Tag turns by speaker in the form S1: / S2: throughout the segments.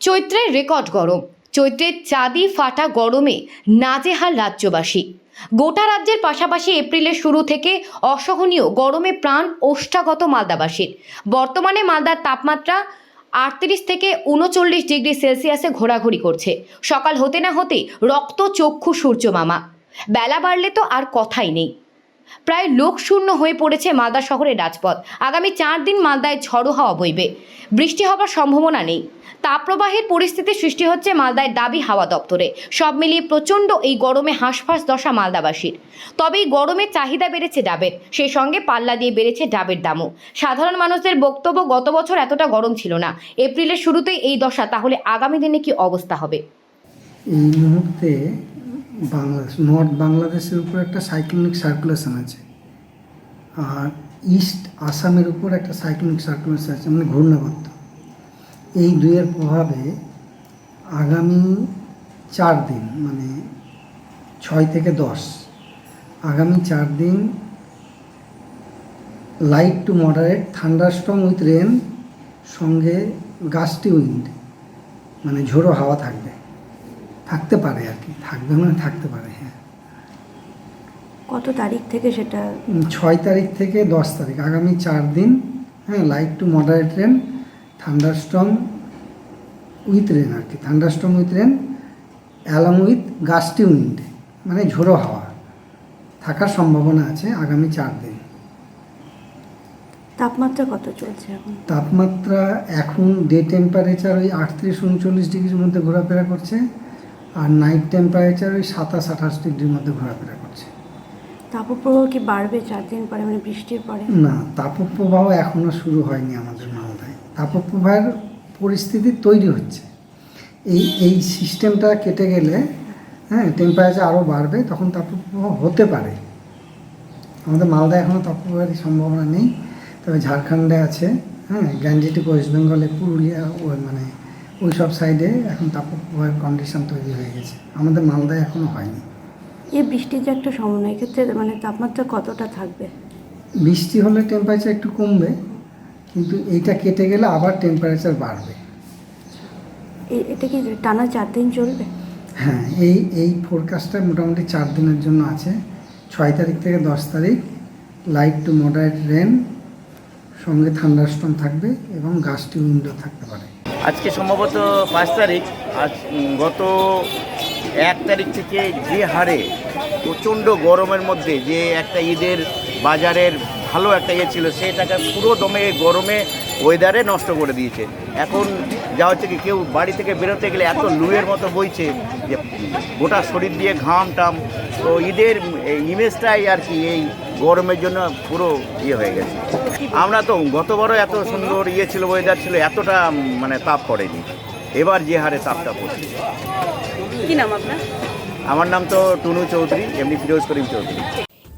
S1: চৈত্রের রেকর্ড গরম। চৈত্রের চাঁদি ফাটা গরমে নাজেহাল রাজ্যবাসী। গোটা রাজ্যের পাশাপাশি এপ্রিলের শুরু থেকে অসহনীয় গরমে প্রাণ ওষ্ঠাগত মালদাবাসীর। বর্তমানে মালদার তাপমাত্রা আটত্রিশ থেকে উনচল্লিশ ডিগ্রি সেলসিয়াসে ঘোরাঘুরি করছে। সকাল হতে না হতেই রক্ত চক্ষু সূর্য মামা বেলা বাড়লে তো আর কথাই নেই। প্রায় লোকশূন্য হয়ে পড়েছে মালদা শহরের রাজপথ। আগামী চার দিন মালদায় ঝড়ো হাওয়া বইবে। বৃষ্টি হবার সম্ভাবনা নেই। তাপপ্রবাহের পরিস্থিতি সৃষ্টি হচ্ছে মালদায় দাবি হাওয়া দপ্তরে। সব মিলিয়ে প্রচণ্ড এই গরমে হাঁসফাঁস দশা মালদাবাসীর। তবে এই গরমের চাহিদা বেড়েছে ডাবের। সেই সঙ্গে পাল্লা দিয়ে বেড়েছে ডাবের দামও। সাধারণ মানুষদের বক্তব্য, গত বছর এতটা গরম ছিল না। এপ্রিলের শুরুতেই এই দশা, তাহলে আগামী দিনে কি অবস্থা হবে?
S2: এই মুহূর্তে বাংলাদেশ নর্থ বাংলাদেশের উপর একটা সাইক্লোনিক সার্কুলেশন আছে। আর ইস্ট আসামের উপর একটা সাইক্লোনিক সার্কুলেশন আছে মানে ঘূর্ণাবর্ত। এই দুইয়ের প্রভাবে আগামী চার দিন মানে ছয় থেকে দশ, আগামী চার দিন light to moderate thunderstorm with rain সঙ্গে গাস্টি উইন্ড মানে ঝোড়ো হাওয়া থাকবে। থাকতে পারে আর কি থাকবে মানে থাকতে পারে হ্যাঁ।
S3: কত তারিখ থেকে সেটা?
S2: ছয় তারিখ থেকে দশ তারিখ আগামী চার দিন হ্যাঁ light to moderate rain thunderstorm with rain আর কি thunderstorm with rain along with gusty wind মানে ঝোড়ো হাওয়া থাকার সম্ভাবনা আছে আগামী চার দিন।
S3: তাপমাত্রা কত চলছে এখন?
S2: তাপমাত্রা এখন ডে টেম্পারেচার ওই আটত্রিশ উনচল্লিশ ডিগ্রির মধ্যে ঘোরাফেরা করছে। আর নাইট টেম্পারেচার ওই সাতাশ আঠাশ ডিগ্রির মধ্যে ঘোরাফেরা করছে।
S3: তাপপ্রবাহ কি বাড়বে চার দিন পরে মানে বৃষ্টির পরে?
S2: না তাপপ্রবাহ এখনও শুরু হয়নি আমাদের মালদায়। তাপপ্রবাহের পরিস্থিতি তৈরি হচ্ছে। এই এই সিস্টেমটা কেটে গেলে হ্যাঁ টেম্পারেচার আরও বাড়বে তখন তাপপ্রবাহ হতে পারে। আমাদের মালদায় এখনও তাপপ্রবাহের সম্ভাবনা নেই। তবে ঝাড়খণ্ডে আছে হ্যাঁ গ্যাঞ্জেটিক ওয়েস্ট বেঙ্গলে পুরুলিয়া ওই মানে ওই সব সাইডে এখন তাপপ্রবাহের কন্ডিশন তৈরি হয়ে গেছে। আমাদের মালদায় এখনও হয়নি।
S3: এই বৃষ্টির যে একটা সম্ভাবনা ক্ষেত্রে মানে তাপমাত্রা কতটা থাকবে?
S2: বৃষ্টি হলে টেম্পারেচার একটু কমবে কিন্তু এইটা কেটে গেলে আবার টেম্পারেচার বাড়বে।
S3: এটা কি টানা চার দিন চলবে?
S2: হ্যাঁ এই এই ফোরকাস্টটা মোটামুটি চার দিনের জন্য আছে। ছয় তারিখ থেকে দশ তারিখ লাইট টু মডারেট রেন সঙ্গে থান্ডারস্টর্ম থাকবে এবং গাছটি উইন্ডো থাকতে পারে।
S4: আজকে সম্ভবত পাঁচ তারিখ। আজ গত এক তারিখ থেকে যে হারে প্রচণ্ড গরমের মধ্যে যে একটা ঈদের বাজারের ভালো একটা ইয়ে ছিল, সেটাকে পুরো দমে গরমে ওয়েদারে নষ্ট করে দিয়েছে। এখন যা হচ্ছে কি, কেউ বাড়ি থেকে বেরোতে গেলে এত লুয়ের মতো বইছে যে গোটা শরীর দিয়ে ঘাম টাম তো ঈদের ইমেজটাই আর কি এই গরমের জন্য পুরো ইয়ে হয়ে গেছে। আমরা তো গতবারও এত সুন্দর ইয়ে ছিল ওয়েদার ছিল এতটা মানে তাপ পড়েনি। এবার যে হারে তাপটা পড়ছে।
S3: কি নাম আপনার?
S4: আমার নাম তো টুনু চৌধুরী এমনি ফিরোজ করিম চৌধুরী।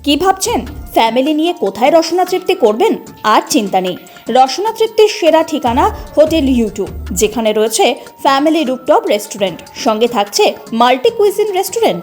S5: কি ভাবছেন? ফ্যামিলি নিয়ে কোথায় রসনা তৃপ্তি করবেন? আর চিন্তা নেই। রসনা তৃপ্তির সেরা ঠিকানা হোটেল ইউটু যেখানে রয়েছে ফ্যামিলি রুপটপ রেস্টুরেন্ট সঙ্গে থাকছে multi cuisine restaurant